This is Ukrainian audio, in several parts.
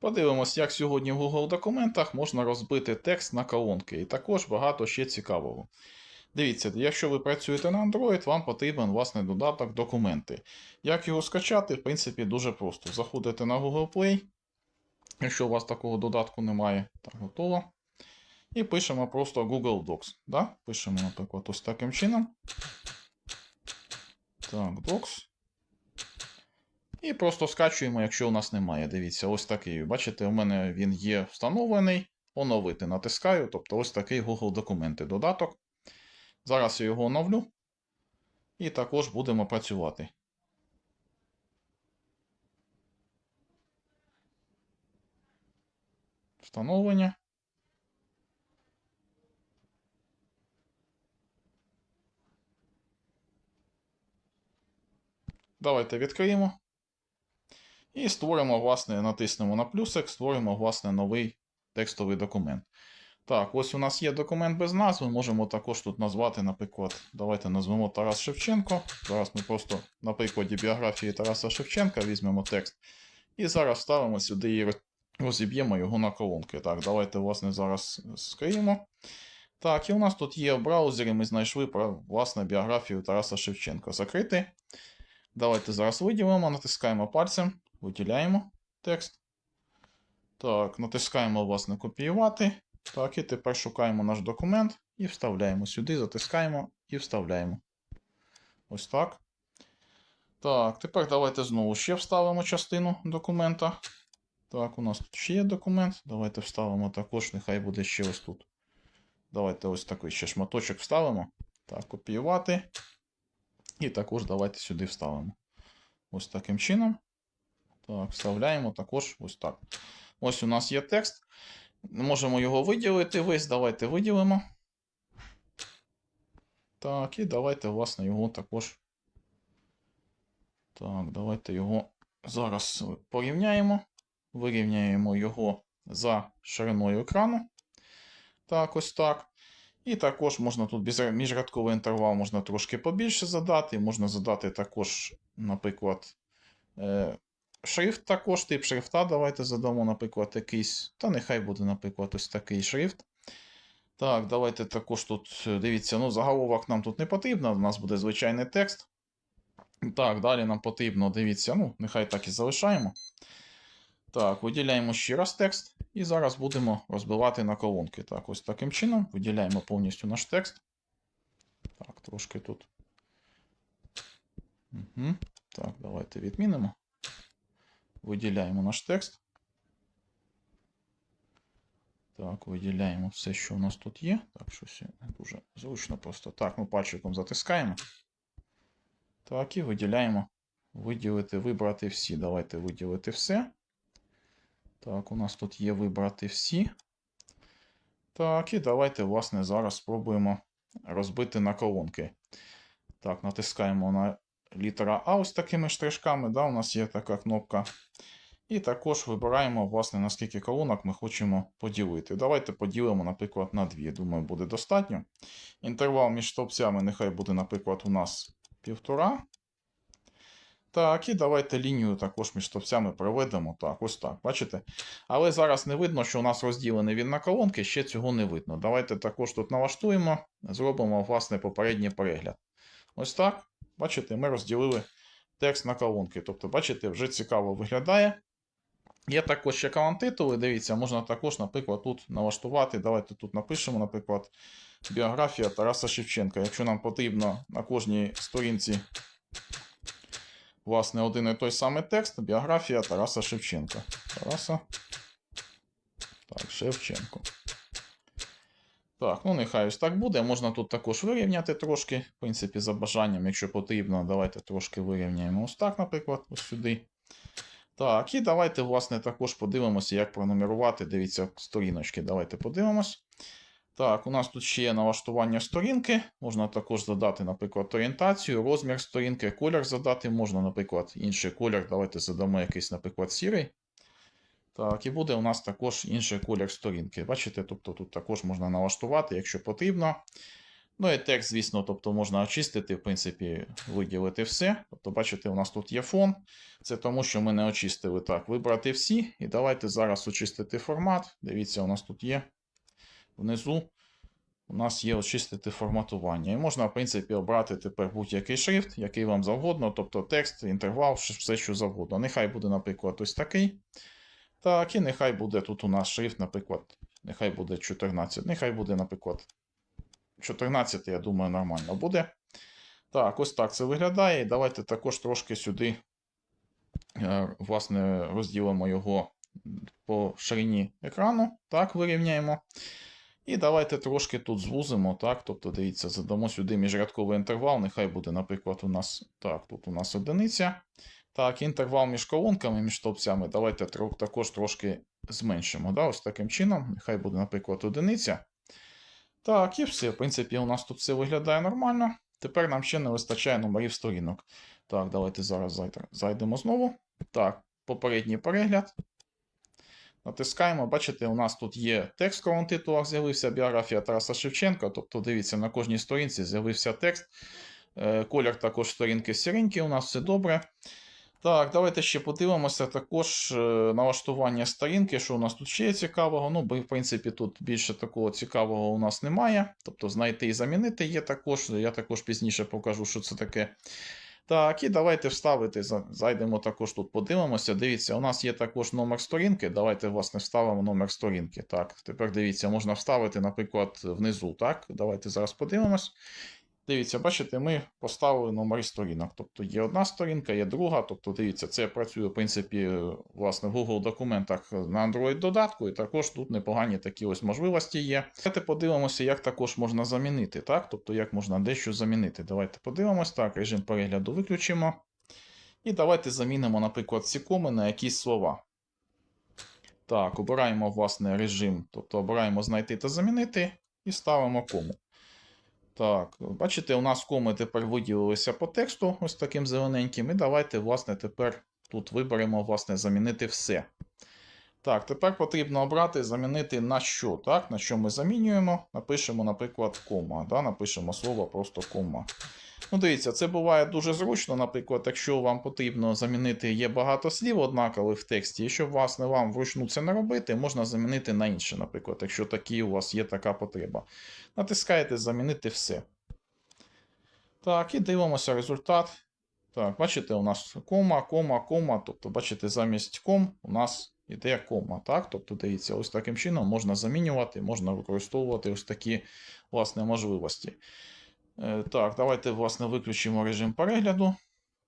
Подивимось, як сьогодні в Google документах можна розбити текст на колонки, і також багато ще цікавого. Дивіться, якщо ви працюєте на Android, вам потрібен власне додаток документи. Як його скачати, в принципі, дуже просто. Заходите на Google Play. Якщо у вас такого додатку немає, так готово. І пишемо просто Google Docs. Да? Пишемо, наприклад, ось таким чином. Так, Docs. І просто скачуємо, якщо у нас немає. Дивіться, ось такий. Бачите, у мене він є встановлений. Оновити натискаю. Тобто ось такий Google документи додаток. Зараз я його оновлю. І також будемо працювати. Встановлення. Давайте відкриємо. І створимо, власне, натиснемо на плюсик, створимо, власне, новий текстовий документ. Так, ось у нас є документ без назви. Можемо також тут назвати, наприклад, давайте назвемо Тарас Шевченко. Зараз ми просто на прикладі біографії Тараса Шевченка візьмемо текст. І зараз ставимо сюди і розіб'ємо його на колонки. Так, давайте, власне, зараз скриємо. Так, і у нас тут є в браузері, ми знайшли про власне біографію Тараса Шевченка. Закрити. Давайте зараз виділимо, натискаємо пальцем, виділяємо текст. Так, натискаємо, власне, копіювати. Так, і тепер шукаємо наш документ і вставляємо сюди, затискаємо і вставляємо. Ось так. Так, тепер давайте знову ще вставимо частину документа. Так, у нас тут ще є документ. Давайте вставимо також, нехай буде ще ось тут. Давайте ось такий ще шматочок вставимо. Так, копіювати. І також давайте сюди вставимо. Ось таким чином. Так, вставляємо також ось так. Ось у нас є текст. Можемо його виділити весь. Давайте виділимо. Так, і давайте, власне, його також. Так, давайте його зараз порівняємо. Вирівняємо його за шириною екрану. Так, ось так. І також можна тут міжрядковий інтервал можна трошки побільше задати. Можна задати також, наприклад, шрифт також, тип шрифта. Давайте задамо, наприклад, якийсь. Та нехай буде, наприклад, ось такий шрифт. Так, давайте також тут дивіться, ну, заголовок нам тут не потрібно, у нас буде звичайний текст. Так, далі нам потрібно, дивіться, ну, нехай так і залишаємо. Так, виділяємо ще раз текст. І зараз будемо розбивати на колонки. Так, ось таким чином виділяємо повністю наш текст. Так, трошки тут. Угу. Так, давайте відмінимо. Виділяємо наш текст. Так, виділяємо все, що у нас тут є. Так, щось дуже зручно просто. Так, ми пальчиком затискаємо. Так, і виділяємо. Виділити, вибрати всі. Давайте виділити все. Так, у нас тут є вибрати всі. Так, і давайте, власне, зараз спробуємо розбити на колонки. Так, натискаємо на літера А ось такими штришками. Да, У нас є така кнопка. І також вибираємо, власне, на скільки колонок ми хочемо поділити. Давайте поділимо, наприклад, на дві. Думаю, буде достатньо. Інтервал між стовпцями нехай буде, наприклад, у нас півтора. Так, і давайте лінію також між стовпцями проведемо. Так, ось так, бачите? Але зараз не видно, що у нас розділений він на колонки, ще цього не видно. Давайте також тут налаштуємо, зробимо, власне, попередній перегляд. Ось так. Бачите, ми розділили текст на колонки. Тобто, бачите, вже цікаво виглядає. Є також ще колонтитули, дивіться, можна також, наприклад, тут налаштувати. Давайте тут напишемо, наприклад, біографія Тараса Шевченка. Якщо нам потрібно на кожній сторінці власне, один і той самий текст. Біографія Тараса Шевченка. Тараса. Так, Шевченко. Так, ну нехай ось так буде. Можна тут також вирівняти трошки, в принципі, за бажанням, якщо потрібно, давайте трошки вирівняємо ось так, наприклад, ось сюди. Так, і давайте, власне, також подивимося, як пронумерувати. Дивіться, сторіночки. Давайте подивимось. Так, у нас тут ще є налаштування сторінки. Можна також задати, наприклад, орієнтацію, розмір сторінки, колір задати. Можна, наприклад, інший колір. Давайте задамо якийсь, наприклад, сірий. Так, і буде у нас також інший колір сторінки. Бачите, тобто тут також можна налаштувати, якщо потрібно. Ну і текст, звісно, тобто можна очистити, в принципі, виділити все. Тобто, бачите, у нас тут є фон. Це тому, що ми не очистили так. Вибрати всі. І давайте зараз очистити формат. Дивіться, у нас тут є внизу. У нас є очистити форматування. І можна, в принципі, обрати тепер будь-який шрифт, який вам завгодно, тобто текст, інтервал, все що завгодно. Нехай буде, наприклад, ось такий. Так, і нехай буде тут у нас шрифт, наприклад, нехай буде 14. Нехай буде, наприклад, 14, я думаю, нормально буде. Так, ось так це виглядає. Давайте також трошки сюди, е, власне, розділимо його по ширині екрану. Так, вирівняємо. І давайте трошки тут звузимо, так, тобто, дивіться, задамо сюди міжрядковий інтервал, нехай буде, наприклад, у нас так, тут у нас одиниця. Так, інтервал між колонками, між стовпцями, давайте також трошки зменшимо. Да, Ось таким чином, нехай буде, наприклад, одиниця. Так, і все. В принципі, у нас тут все виглядає нормально. Тепер нам ще не вистачає номерів сторінок. Так, давайте зараз зайдемо- знову. Так, попередній перегляд. Натискаємо, бачите, у нас тут є текст в титулах, з'явився біографія Тараса Шевченка. Тобто, дивіться, на кожній сторінці з'явився текст. Е, Колір також сторінки сіренький, у нас все добре. Так, давайте ще подивимося також е, налаштування сторінки, що у нас тут ще є цікавого. Ну, бо, в принципі, тут більше такого цікавого у нас немає. Тобто, знайти і замінити є також. Я також пізніше покажу, що це таке. Так, і давайте вставити. Зайдемо також тут, подивимося. Дивіться, у нас є також номер сторінки. Давайте, власне, вставимо номер сторінки. Так, тепер дивіться, можна вставити, наприклад, внизу. Так, давайте зараз подивимось. Дивіться, бачите, ми поставили номери сторінок. Тобто є одна сторінка, є друга. Тобто, дивіться, це працює, в принципі, власне, в Google документах на Android додатку, і також тут непогані такі ось можливості є. Давайте подивимося, як також можна замінити, так? Тобто, як можна дещо замінити. Давайте подивимось. Так, режим перегляду виключимо. І давайте замінимо, наприклад, ці коми на якісь слова. Так, обираємо, власне, режим, тобто обираємо знайти та замінити, і ставимо кому. Так, бачите, у нас коми тепер виділилися по тексту, ось таким зелененьким. І давайте, власне, тепер тут виберемо, власне, замінити все. Так, тепер потрібно обрати замінити на що. Так, на що ми замінюємо. Напишемо, наприклад, кома. Да? Напишемо слово просто кома. Ну, дивіться, це буває дуже зручно. Наприклад, якщо вам потрібно замінити є багато слів однакових в тексті, і щоб власне вам вручну це не робити, можна замінити на інше, наприклад, якщо такі у вас є така потреба. Натискаєте замінити все. Так, і дивимося результат. Так, бачите, у нас кома, кома, кома. Тобто, бачите, замість ком у нас іде кома. Так? Тобто, дивіться, ось таким чином можна замінювати, можна використовувати ось такі власне можливості. Е, Так, давайте, власне, виключимо режим перегляду.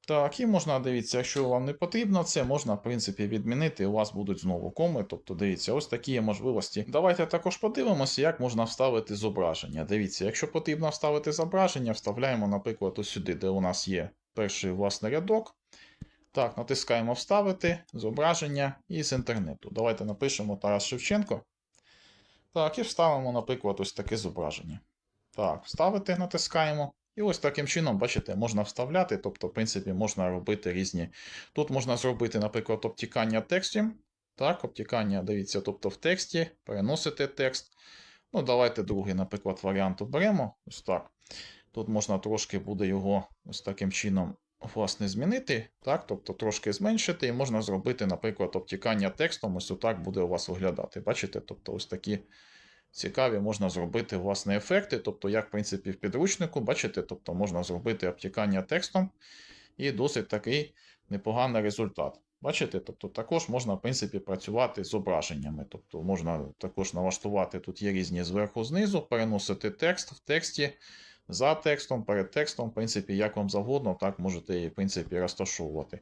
Так, і можна, дивіться, якщо вам не потрібно, це можна, в принципі, відмінити, у вас будуть знову коми. Тобто, дивіться, ось такі є можливості. Давайте також подивимося, як можна вставити зображення. Дивіться, якщо потрібно вставити зображення, вставляємо, наприклад, ось сюди, де у нас є перший власне рядок. Так, натискаємо Вставити, зображення і з інтернету. Давайте напишемо Тарас Шевченко. Так, і вставимо, наприклад, ось таке зображення. Так, вставити, натискаємо. І ось таким чином, бачите, можна вставляти, тобто, в принципі, можна робити різні. Тут можна зробити, наприклад, обтікання текстів. Так, обтікання, дивіться, тобто в тексті, переносити текст. Ну, давайте другий, наприклад, варіант оберемо. Ось так. Тут можна трошки буде його ось таким чином власне змінити, так, тобто трошки зменшити, і можна зробити, наприклад, обтікання текстом. Ось отак буде у вас виглядати. Бачите? Тобто, ось такі цікаві можна зробити власне ефекти. Тобто, як в принципі в підручнику, бачите, тобто можна зробити обтікання текстом і досить такий непоганий результат. Бачите, тобто також можна, в принципі, працювати з зображеннями. Тобто можна також налаштувати, тут є різні зверху знизу, переносити текст в тексті, за текстом, перед текстом, в принципі, як вам завгодно, так можете і в принципі розташовувати.